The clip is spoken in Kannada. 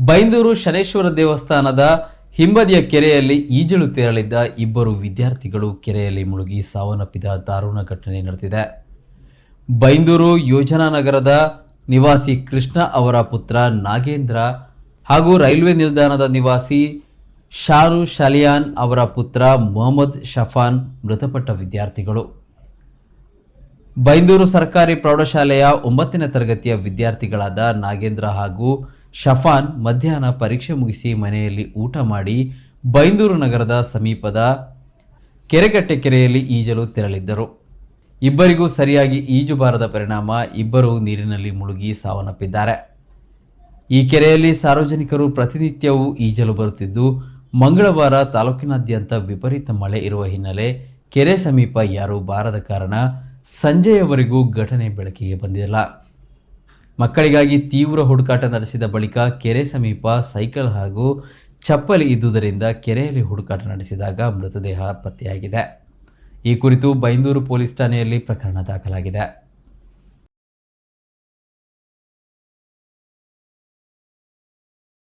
ಬೈಂದೂರು ಶನೇಶ್ವರ ದೇವಸ್ಥಾನದ ಹಿಂಬದಿಯ ಕೆರೆಯಲ್ಲಿ ಈಜಲು ತೆರಳಿದ್ದ ಇಬ್ಬರು ವಿದ್ಯಾರ್ಥಿಗಳು ಕೆರೆಯಲ್ಲಿ ಮುಳುಗಿ ಸಾವನ್ನಪ್ಪಿದ ದಾರುಣ ಘಟನೆ ನಡೆದಿದೆ. ಬೈಂದೂರು ಯೋಜನಾ ನಗರದ ನಿವಾಸಿ ಕೃಷ್ಣ ಅವರ ಪುತ್ರ ನಾಗೇಂದ್ರ ಹಾಗೂ ರೈಲ್ವೆ ನಿಲ್ದಾಣದ ನಿವಾಸಿ ಶಾರು ಶಾಲಿಯಾನ್ ಅವರ ಪುತ್ರ ಮೊಹಮ್ಮದ್ ಶಫಾನ್ ಮೃತಪಟ್ಟ ವಿದ್ಯಾರ್ಥಿಗಳು. ಬೈಂದೂರು ಸರ್ಕಾರಿ ಪ್ರೌಢಶಾಲೆಯ ಒಂಬತ್ತನೇ ತರಗತಿಯ ವಿದ್ಯಾರ್ಥಿಗಳಾದ ನಾಗೇಂದ್ರ ಹಾಗೂ ಶಫಾನ್ ಮಧ್ಯಾಹ್ನ ಪರೀಕ್ಷೆ ಮುಗಿಸಿ ಮನೆಯಲ್ಲಿ ಊಟ ಮಾಡಿ ಬೈಂದೂರು ನಗರದ ಸಮೀಪದ ಕೆರೆಕಟ್ಟೆ ಕೆರೆಯಲ್ಲಿ ಈಜಲು ತೆರಳಿದ್ದರು. ಇಬ್ಬರಿಗೂ ಸರಿಯಾಗಿ ಈಜು ಬಾರದ ಪರಿಣಾಮ, ಇಬ್ಬರು ನೀರಿನಲ್ಲಿ ಮುಳುಗಿ ಸಾವನ್ನಪ್ಪಿದ್ದಾರೆ. ಈ ಕೆರೆಯಲ್ಲಿ ಸಾರ್ವಜನಿಕರು ಪ್ರತಿನಿತ್ಯವೂ ಈಜಲು ಬರುತ್ತಿದ್ದು, ಮಂಗಳವಾರ ತಾಲೂಕಿನಾದ್ಯಂತ ವಿಪರೀತ ಮಳೆ ಇರುವ ಹಿನ್ನೆಲೆ ಕೆರೆ ಸಮೀಪ ಯಾರೂ ಬಾರದ ಕಾರಣ ಸಂಜೆಯವರೆಗೂ ಘಟನೆ ಬೆಳಕಿಗೆ ಬಂದಿಲ್ಲ. ಮಕ್ಕಳಿಗಾಗಿ ತೀವ್ರ ಹುಡುಕಾಟ ನಡೆಸಿದ ಬಳಿಕ ಕೆರೆ ಸಮೀಪ ಸೈಕಲ್ ಹಾಗೂ ಚಪ್ಪಲಿ ಇದ್ದುದರಿಂದ ಕೆರೆಯಲ್ಲಿ ಹುಡುಕಾಟ ನಡೆಸಿದಾಗ ಮೃತದೇಹ ಪತ್ತೆಯಾಗಿದೆ. ಈ ಕುರಿತು ಬೈಂದೂರು ಪೊಲೀಸ್ ಠಾಣೆಯಲ್ಲಿ ಪ್ರಕರಣ ದಾಖಲಾಗಿದೆ.